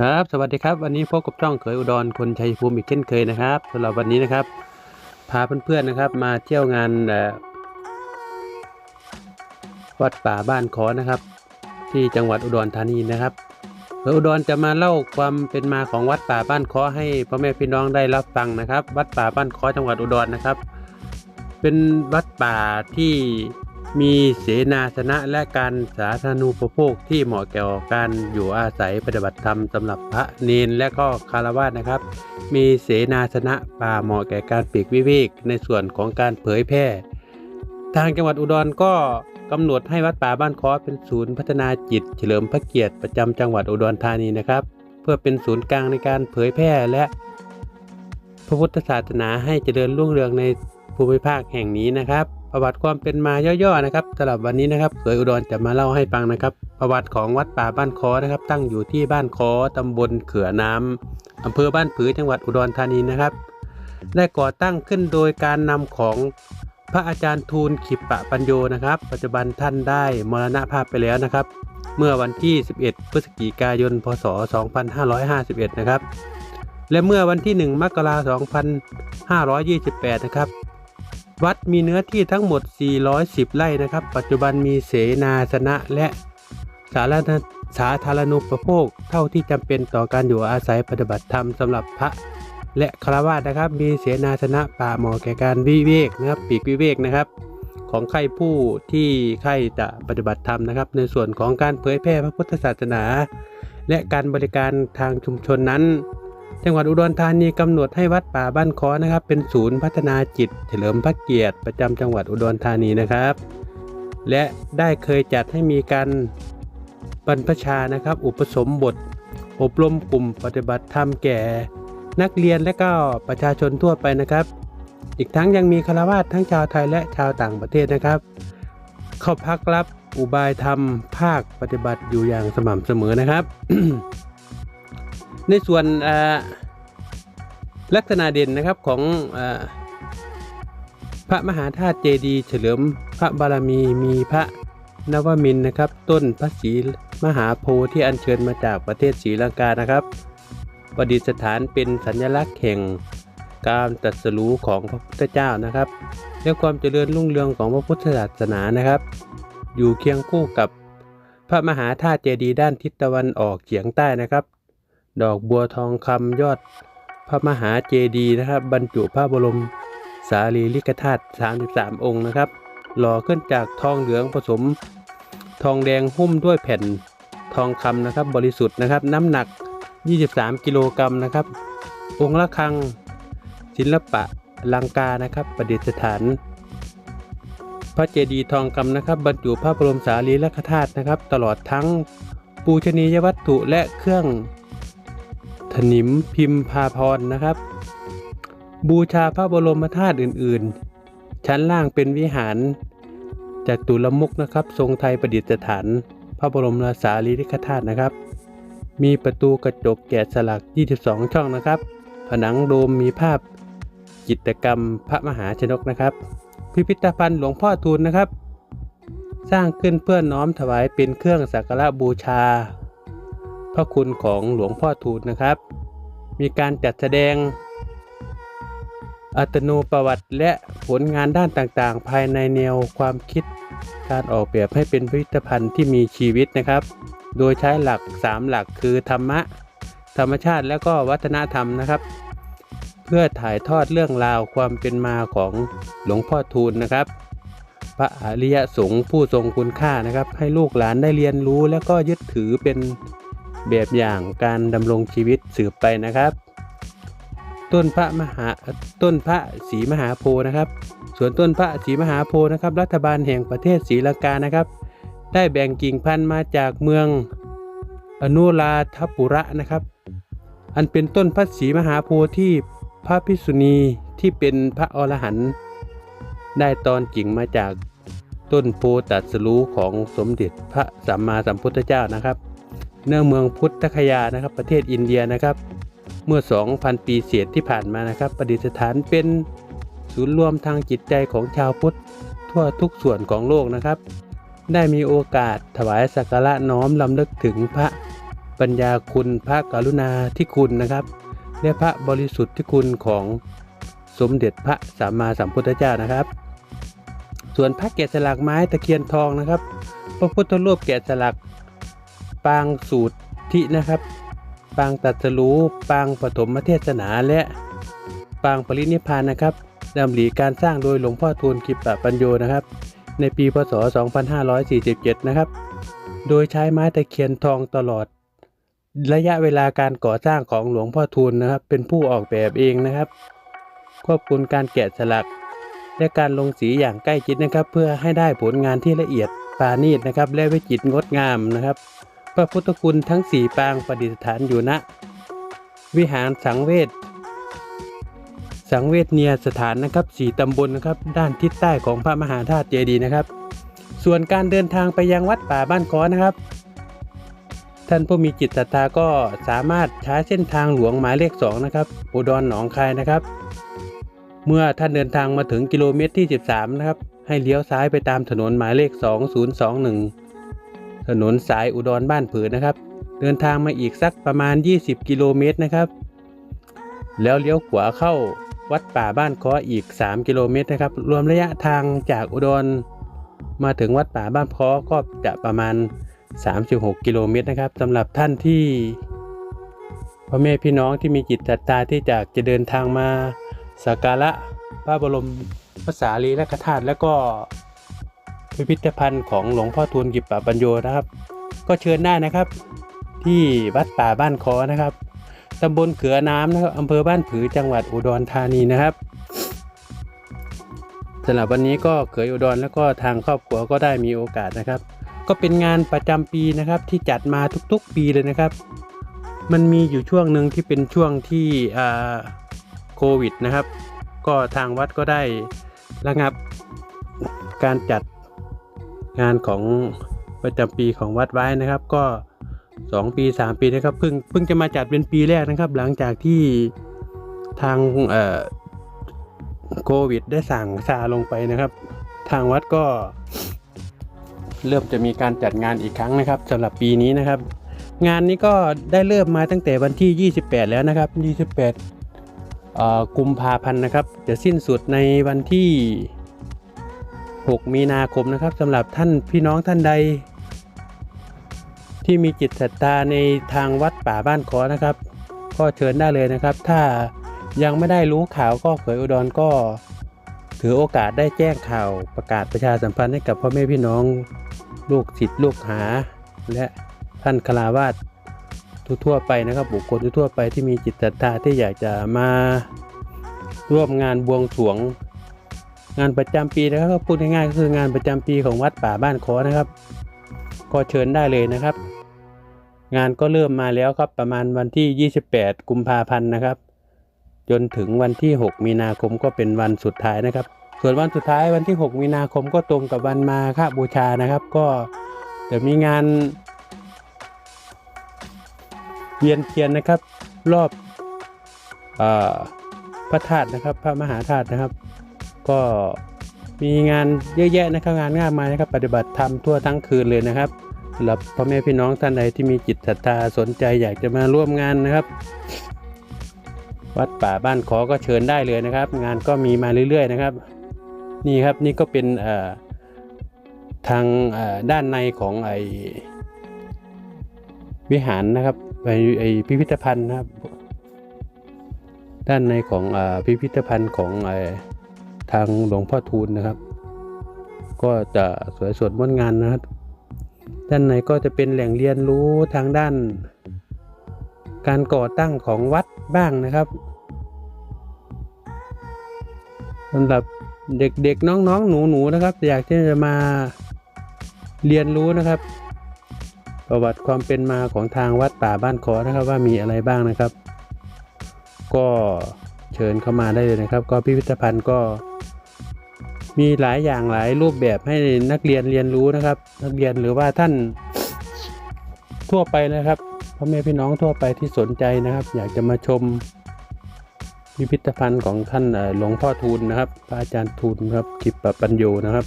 ครับ สวัสดีครับ วันนี้พบกับช่องเขยอุดรคนชัยภูมิอีกเช่นเคยนะครับสำหรับวันนี้นะครับ พาเพื่อนๆนะครับ มาเที่ยวงานวัดป่าบ้านขอนะครับ ที่จังหวัดอุดรธานีนะครับเขยอุดรจะมาเล่าความเป็นมาของวัดป่าบ้านขอให้พ่อแม่พี่น้องได้รับฟังนะครับ วัดป่าบ้านขอจังหวัดอุดรนะครับ เป็นวัดป่าที่ มีเสนาสนะและการสาธารณูปโภคที่เหมาะแก่การอยู่อาศัยปฏิบัติธรรมสำหรับพระเนนและก็คารวะนะครับ มีเสนาสนะป่าเหมาะแก่การปีกวิเวกในส่วนของการเผยแพร่ ทางจังหวัดอุดรก็กำหนดให้วัดป่าบ้านคอเป็นศูนย์พัฒนาจิต เฉลิมพระเกียรติประจำจังหวัดอุดรธานีนะครับ เพื่อเป็นศูนย์กลางในการเผยแพร่และ พระพุทธศาสนาให้เจริญรุ่งเรืองในภูมิภาคแห่งนี้นะครับ ประวัติความเป็นมาย่อๆนะครับสำหรับวันนี้นะครับเขยอุดรจะมาเล่าให้ฟังนะครับ ประวัติของวัดป่าบ้านคอนะครับ ตั้งอยู่ที่บ้านคอตำบลเขือน้ำอำเภอบ้านผือจังหวัดอุดรธานีนะครับ ได้ก่อตั้งขึ้นโดยการนำของพระอาจารย์ทูลขิปปะปัญโยนะครับ ปัจจุบันท่านได้มรณภาพไปแล้วนะครับ เมื่อวันที่ 11 พฤศจิกายน พศ 2551 นะครับ และเมื่อวันที่ 1 มกราคม 2528 นะครับ วัดมีเนื้อที่ทั้งหมด 410 ไร่นะครับ ปัจจุบันมีเสนาสนะและสาธารณสาธารณูปโภค เท่าที่จำเป็นต่อการอยู่อาศัยปฏิบัติธรรมสำหรับพระ และคารวะนะครับ มีเสนาสนะป่าเหมาะแก่การวิเวกนะครับปีกวิเวกนะครับ ของใครผู้ที่ใครจะปฏิบัติธรรมนะครับ ในส่วนของการเผยแพร่พระพุทธศาสนา และการบริการทางชุมชนนั้น จังหวัดอุดรธานีกำหนดให้วัดป่าบ้านคอนะครับ เป็นศูนย์พัฒนาจิต เฉลิมพระเกียรติประจำจังหวัดอุดรธานีนะครับ และได้เคยจัดให้มีการบรรพชานะครับ อุปสมบท อบรมกลุ่มปฏิบัติธรรมแก่ นักเรียนและก็ประชาชนทั่วไปนะครับ อีกทั้งยังมีคารวาสทั้งชาวไทยและชาวต่างประเทศนะครับ เข้าพักรับอุบายธรรมภาคปฏิบัติอยู่อย่างสม่ำเสมอนะครับ ในส่วนอ่อ ลักษณะเด่นนะครับของอพระมหาธาตุเจดีย์เฉลิมพระบารมีมีพระนวมินนะครับ ต้นพระศรีมหาโพธิ์ที่อัญเชิญมาจากประเทศศรีลังกานะครับประดิษฐานเป็นสัญลักษณ์แห่งการตรัสรู้ของพระพุทธเจ้านะครับและความเจริญรุ่งเรืองของพระพุทธศาสนานะครับ อยู่เคียงคู่กับพระมหาธาตุเจดีย์ด้านทิศตะวันออกเฉียงใต้นะครับ ดอกบัวทองคำยอด พระมหาเจดีย์นะครับ บรรจุพระบรมสารีริกธาตุ33 องค์นะครับ หล่อขึ้นจากทองเหลืองผสม ทองแดงหุ้มด้วยแผ่นทองคำนะครับบริสุทธิ์นะครับ น้ำหนัก 23 กิโลกรัมนะครับ องค์ละครังศิลปะลังกานะครับประดิษฐาน พระเจดีย์ทองคำนะครับ บรรจุพระบรมสารีริกธาตุนะครับ ตลอดทั้งปูชนียวัตถุและเครื่อง ถนิมพิมพาพรนะครับ บูชาพระบรมธาตุอื่นๆ ชั้นล่างเป็นวิหารจากตุลมุกนะครับ ทรงไทยประดิษฐาน พระบรมสารีริกธาตุนะครับ มีประตูกระจกแกะสลัก 22 ช่องนะครับ ผนังโดมมีภาพจิตกรรมพระมหาชนกนะครับ พิพิธภัณฑ์หลวงพ่อทูลนะครับ สร้างขึ้นเพื่อน้อมถวายเป็นเครื่องสักการะบูชา พระคุณของหลวงพ่อทูลนะครับ มีการจัดแสดง อัตโนประวัติและผลงานด้านต่างๆ ภายในแนวความคิด การออกแบบให้เป็นพิพิธภัณฑ์ที่มีชีวิตนะครับ โดยใช้หลัก 3 หลักคือธรรมะ ธรรมชาติและก็วัฒนธรรมนะครับ เพื่อถ่ายทอดเรื่องราวความเป็นมาของหลวงพ่อทูลนะครับพระอริยสงฆ์ผู้ทรงคุณค่านะครับ ให้ลูกหลานได้เรียนรู้แล้วก็ยึดถือเป็น แบบอย่างการดำรงชีวิตสืบไปนะครับ ต้นพระมหาต้นพระศรีมหาโพธิ์นะครับ ส่วนต้นพระศรีมหาโพธิ์นะครับ รัฐบาลแห่งประเทศศรีลังกานะครับ ได้แบ่งกิ่งพันธุ์มาจากเมืองอนุราธปุระนะครับ อันเป็นต้นพระศรีมหาโพธิ์ที่พระภิษุณีที่เป็นพระอรหันต์ได้ตอนกิ่งมาจากต้นโพตรัสรู้ของสมเด็จพระสัมมาสัมพุทธเจ้านะครับ เนื่อเมืองพุทธคยานะครับ ประเทศอินเดียนะครับ เมื่อ 2,000 ปีเศษที่ผ่านมานะครับ ประดิษฐานเป็นศูนย์รวมทางจิตใจของชาวพุทธทั่วทุกส่วนของโลกนะครับ ได้มีโอกาสถวายสักการะน้อมลำลึกถึงพระปัญญาคุณพระกรุณาธิคุณนะครับ และพระบริสุทธิ์ที่คุณของสมเด็จพระสัมมาสัมพุทธเจ้านะครับ ส่วนพระแกะสลักไม้ตะเคียนทองนะครับ พระพุทธรูปแกะสลัก ปางสูตรที่นะครับ ปางตัดสรู้ปางปฐมเทศนาและปางปรินิพานนะครับดำริการสร้างโดยหลวงพ่อทูลกิปปะปัญโยนะครับ ในปีพศ 2547 นะครับ โดยใช้ไม้ตะเคียนทองตลอด ระยะเวลาการก่อสร้างของหลวงพ่อทูลนะครับ เป็นผู้ออกแบบเองนะครับ ควบคุมการแกะสลัก และการลงสีอย่างใกล้ชิดนะครับ เพื่อให้ได้ผลงานที่ละเอียดปราณีตนะครับ และวิจิตรงดงามนะครับ พระพุทธคุณทั้งสี่ปางประดิษฐานอยู่ณวิหารสังเวชสังเวชเนียสถานนะครับสี่ตำบลนะครับ ด้านทิศใต้ของพระมหาธาตุเจดีย์นะครับ ส่วนการเดินทางไปยังวัดป่าบ้านค้อนะครับ ท่านผู้มีจิตศรัทธาก็สามารถใช้เส้นทางหลวงหมายเลข2นะครับอุดรหนองคายนะครับ เมื่อท่านเดินทางมาถึงกิโลเมตรที่ 13 นะครับ ให้เลี้ยวซ้ายไปตามถนนหมายเลข 2021 ถนนสายอุดรบ้านผือนะครับ เดินทางมาอีกสักประมาณ 20 กิโลเมตรนะครับ แล้วเลี้ยวขวาเข้าวัดป่าบ้านคออีก 3 กิโลเมตรนะครับ รวมระยะทางจากอุดร มาถึงวัดป่าบ้านคอก็จะประมาณ 36 กิโลเมตรนะครับสำหรับท่านที่พ่อแม่พี่น้องที่มีจิตศรัทธาที่จะจะเดินทางมาสักการะพระบรมพระสารีริกธาตุและก็ พิพิธภัณฑ์ของหลวงพ่อทูลกิบปะปัญโยนะครับ ก็เชิญได้นะครับ ที่วัดป่าบ้านคอนะครับตำบลเขือน้ำนะครับอำเภอบ้านผือจังหวัดอุดรธานีนะครับสำหรับวันนี้ก็เขยอุดรแล้วก็ทางครอบครัวก็ได้มีโอกาสนะครับ ก็เป็นงานประจำปีนะครับที่จัดมาทุกๆปีเลยนะครับ มันมีอยู่ช่วงหนึ่งที่เป็นช่วงที่โควิดนะครับ ก็ทางวัดก็ได้ระงับการจัด งานของประจำปีของวัดไว้นะครับ ก็ 2 ปี 3 ปีนะครับเพิ่งเพิ่งจะมาจัดเป็นปีแรกนะครับ หลังจากที่ทางโควิด ได้สั่งซาลงไปนะครับ ทางวัดก็ เริ่มจะมีการจัดงานอีกครั้งนะครับสำหรับปีนี้นะครับ งานนี้ก็ได้เริ่มมาตั้งแต่วันที่ 28 แล้วนะครับ 28กุมภาพันธ์นะครับ จะสิ้นสุดในวันที่ 6 มีนาคมนะครับสำหรับท่านพี่น้องท่านใด ที่มีจิตศรัทธาในทางวัดป่าบ้านขอนะครับ ก็เชิญได้เลยนะครับ ถ้ายังไม่ได้รู้ข่าวก็เขยอุดรก็ ถือโอกาสได้แจ้งข่าวประกาศประชาสัมพันธ์ให้กับพ่อแม่พี่น้องลูกศิษย์ลูกหา และท่านคาราวาสทั่วไปนะครับ บุคคลทั่วไปที่มีจิตศรัทธาที่อยากจะมาร่วมงานบวงสรวง งานประจำปีนะครับก็พูดง่ายๆก็คืองานประจำปีของวัดป่าบ้านคอนะครับ ก็เชิญได้เลยนะครับ งานก็เริ่มมาแล้วครับประมาณวันที่ 28 กุมภาพันธ์นะครับ จนถึงวันที่ 6 มีนาคมก็เป็นวันสุดท้ายนะครับ ส่วนวันสุดท้ายวันที่ 6 มีนาคมก็ตรงกับวันมาฆบูชานะครับ ก็จะมีงานเวียนเทียนนะครับ รอบอพระธาตุนะครับ พระมหาธาตุนะครับ ก็มีงานเยอะแยะนะครับงานง่ายมายนะครับ ปฏิบัติธรรมทั่วทั้งคืนเลยนะครับสำหรับพ่อแม่พี่น้องท่านใดที่มีจิตศรัทธาสนใจอยากจะมาร่วมงานนะครับ วัดป่าบ้านขอก็เชิญได้เลยนะครับ งานก็มีมาเรื่อย ๆ นะครับ นี่ครับนี่ก็เป็นทางด้านในของไอวิหารนะครับไอไอพิพิธภัณฑ์นะครับ ด้านในของอพิพิธภัณฑ์ของไอ ทางหลวงพ่อทูลนะครับ ก็จะสวยสดงดงามนะครับ ด้านในก็จะเป็นแหล่งเรียนรู้ทางด้าน การก่อตั้งของวัดบ้างนะครับสำหรับเด็กๆน้องๆ หนูๆนะครับ อยากที่จะมาเรียนรู้นะครับ ประวัติความเป็นมาของทางวัดป่าบ้านขอนะครับ ว่ามีอะไรบ้างนะครับ ก็เชิญเข้ามาได้เลยนะครับ ก็พิพิธภัณฑ์ก็ มีหลายอย่างหลายรูปแบบให้นักเรียนเรียนรู้นะครับ นักเรียนหรือว่าท่านทั่วไปนะครับพ่อแม่พี่น้องทั่วไปที่สนใจนะครับ อยากจะมาชมพิพิธภัณฑ์ของท่านหลวงพ่อทูลนะครับพระอาจารย์ทูลครับกิปปปัญโยนะครับ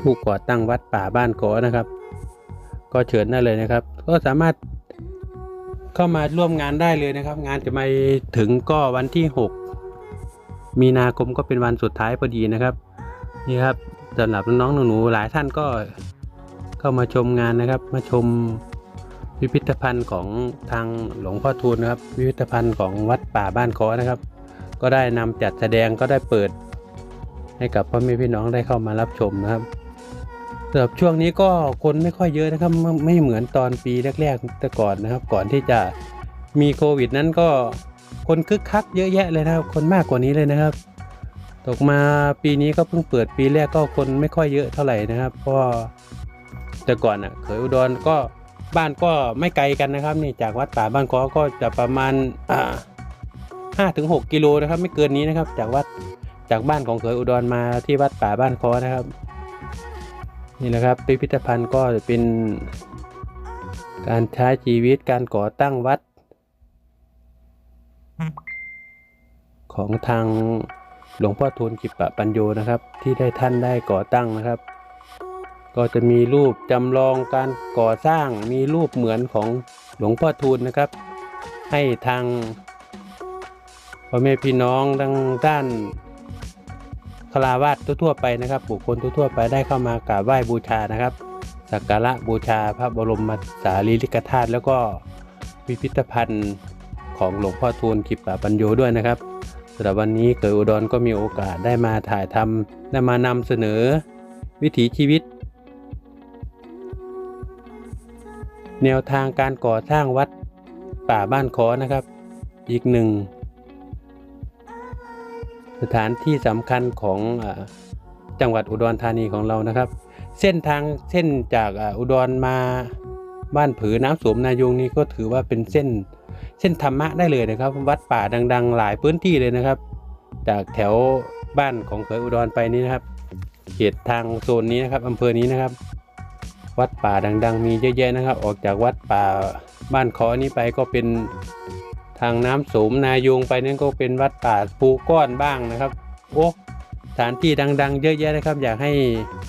ผู้ก่อตั้งวัดป่าบ้านกอนะครับ ก็เชิญได้เลยนะครับ ก็สามารถเข้ามาร่วมงานได้เลยนะครับ งานจะมาถึงก็วันที่หก มีนาคมก็เป็นวันสุดท้ายพอดีนะครับ นี่ครับสำหรับน้องๆหนูๆหลายท่านก็เข้ามาชมงานนะครับ มาชมพิพิธภัณฑ์ของทางหลวงพ่อทูลนะครับ พิพิธภัณฑ์ของวัดป่าบ้านคอนะครับ ก็ได้นำจัดแสดงก็ได้เปิด ให้กับพ่อแม่พี่น้องได้เข้ามารับชมนะครับสำหรับช่วงนี้ก็คนไม่ค่อยเยอะนะครับไม่เหมือนตอนปีแรกๆแต่ก่อนนะครับ ก่อนที่จะมีโควิดนั้นก็ คนคึกคักเยอะแยะเลยนะครับ คนมากกว่านี้เลยนะครับ ตกมาปีนี้ก็เพิ่งเปิดปีแรกก็คนไม่ค่อยเยอะเท่าไหร่นะครับ เพราะแต่ก่อนอะเขยอุดรก็บ้านก็ไม่ไกลกันนะครับ นี่จากวัดป่าบ้านคอก็จะประมาณอ่าห้าถึงหกกิโลนะครับ ไม่เกินนี้นะครับ จากวัดจากบ้านของเขยอุดรมาที่วัดป่าบ้านคอนะครับ นี่แหละครับพิพิธภัณฑ์ก็จะเป็นการใช้ชีวิตการก่อตั้งวัด ของทางหลวงพ่อทูลกิปปะปัญโยนะครับ ที่ได้ท่านได้ก่อตั้งนะครับ ก็จะมีรูปจำลองการก่อสร้างมีรูปเหมือนของหลวงพ่อทูลนะครับ ให้ทางพ่อแม่พี่น้องทางด้านคาราวาสทั่วๆไปนะครับ บุคคลทั่วๆไปได้เข้ามากราบไหว้บูชานะครับสักการะบูชาพระบรมสารีริกธาตุแล้วก็พิพิธภัณฑ์ ของหลวงพ่อทูลกิปปะปัญโยด้วยนะครับสำหรับวันนี้เกิดอุดรก็มีโอกาสได้มาถ่ายทำได้มานำเสนอวิถีชีวิต แนวทางการก่อสร้างวัดป่าบ้านคอนะครับ อีกหนึ่ง สถานที่สำคัญของอจังหวัดอุดรธานีของเรานะครับ เส้นทางเส้นจากอุดรมาบ้านผือน้ำสวมนายุงนี่ก็ถือว่าเป็นเส้น เส้นธรรมะได้เลยนะครับ วัดป่าดัง ๆ หลายพื้นที่เลยนะครับ จากแถวบ้านของเขยอุดรไปนี้นะครับเขตทางโซนนี้นะครับอำเภอนี้นะครับ วัดป่าดัง ๆ มีเยอะแยะนะครับ ออกจากวัดป่าบ้านคอนี้ไปก็เป็นทางน้ำโสมนายงไปนั่นก็เป็นวัดป่าภูก้อนบ้างนะครับ โอ้สถานที่ดัง ๆ เยอะแยะนะครับ อยากให้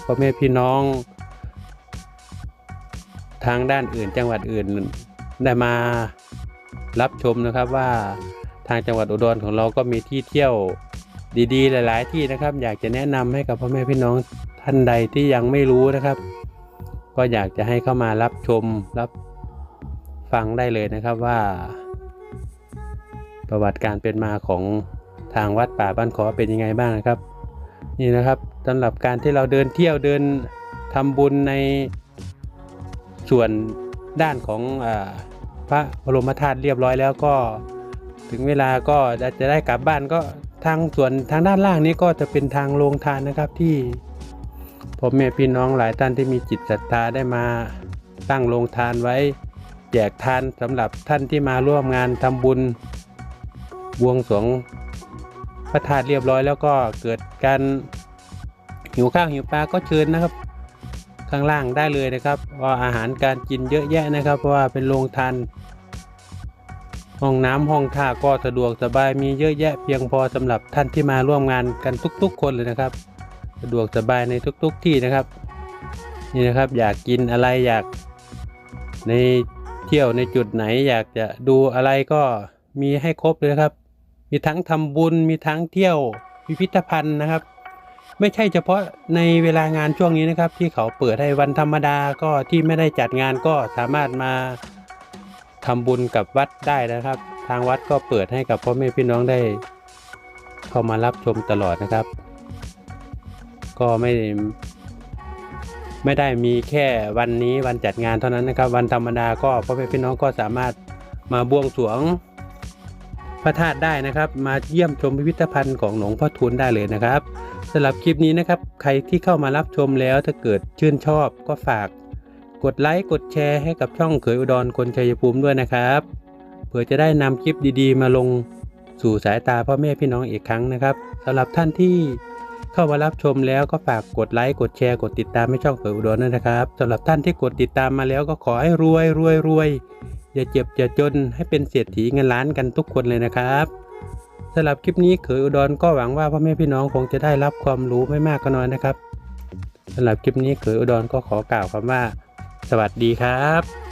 พ่อแม่พี่น้อง ทางด้านอื่นจังหวัดอื่นได้มา รับชมนะครับว่าทางจังหวัดอุดรของเราก็มีที่เที่ยวดีๆ หลาย ๆ ที่นะครับ อยากจะแนะนำให้กับพ่อแม่พี่น้องท่านใดที่ยังไม่รู้นะครับ ก็อยากจะให้เข้ามารับชมรับฟังได้เลยนะครับว่า ประวัติการเป็นมาของทางวัดป่าบ้านขอเป็นยังไงบ้างนะครับ นี่นะครับสำหรับการที่เราเดินเที่ยวเดินทำบุญในส่วนด้านของอา พระบรมธาตุเรียบร้อยแล้วก็ ถึงเวลาก็จะได้กลับบ้านก็ทางส่วนทางด้านล่างนี้ก็จะเป็นทางโรงทานนะครับที่พ่อแม่พี่น้องหลายท่านที่มีจิตศรัทธาได้มาตั้งโรงทานไว้ แจกทานสำหรับท่านที่มาร่วมงานทำบุญบวงสรวงพระธาตุเรียบร้อยแล้วก็เกิดการหิวข้าวหิวปลาก็เชิญนะครับ ข้างล่างได้เลยนะครับว่าอาหารการกินเยอะแยะนะครับ เพราะว่าเป็นโรงทาน ห้องน้ำห้องท่าก็สะดวกสบายมีเยอะแยะเพียงพอสำหรับท่านที่มาร่วมงานกันทุกๆ คนเลยนะครับ สะดวกสบายในทุก ๆ ที่นะครับ นี่นะครับอยากกินอะไรอยากในเที่ยวในจุดไหนอยากจะดูอะไรก็มีให้ครบเลยนะครับ มีทั้งทำบุญมีทั้งเที่ยวพิพิธภัณฑ์นะครับ ไม่ใช่เฉพาะในเวลางานช่วงนี้นะครับ ที่เขาเปิดให้วันธรรมดาก็ที่ไม่ได้จัดงานก็สามารถมา ทำบุญกับวัดได้นะครับ ทางวัดก็เปิดให้กับพ่อแม่พี่น้องได้ เข้ามารับชมตลอดนะครับ ก็ไม่ไม่ได้มีแค่วันนี้วันจัดงานเท่านั้นนะครับ วันธรรมดาก็พ่อแม่พี่น้องก็สามารถมาบวงสรวงพระธาตุได้นะครับ มาเยี่ยมชมพิพิธภัณฑ์ของหลวงพ่อทูลได้เลยนะครับสำหรับคลิปนี้นะครับ ใครที่เข้ามารับชมแล้วถ้าเกิดชื่นชอบก็ฝาก กดไลค์กดแชร์ให้กับช่องเขยอุดรคนชัยภูมิด้วยนะครับเพื่อจะได้นำคลิปดีๆ มาลงสู่สายตาพ่อแม่พี่น้องอีกครั้งนะครับสำหรับท่านที่เข้ามารับชมแล้วก็ฝากกดไลค์กดแชร์กดติดตามให้ช่องเขยอุดรด้วยนะครับสำหรับท่านที่กดติดตามมาแล้วก็ขอให้รวยรวยรวยอย่าเจ็บอย่าจนให้เป็นเศรษฐีเงินล้านกันทุกคนเลยนะครับสำหรับคลิปนี้เขยอุดรก็หวังว่าพ่อแม่พี่น้องคงจะได้รับความรู้ไม่มากก็น้อยนะครับสำหรับคลิปนี้เขยอุดรก็ขอกล่าวคำว่า สวัสดีครับ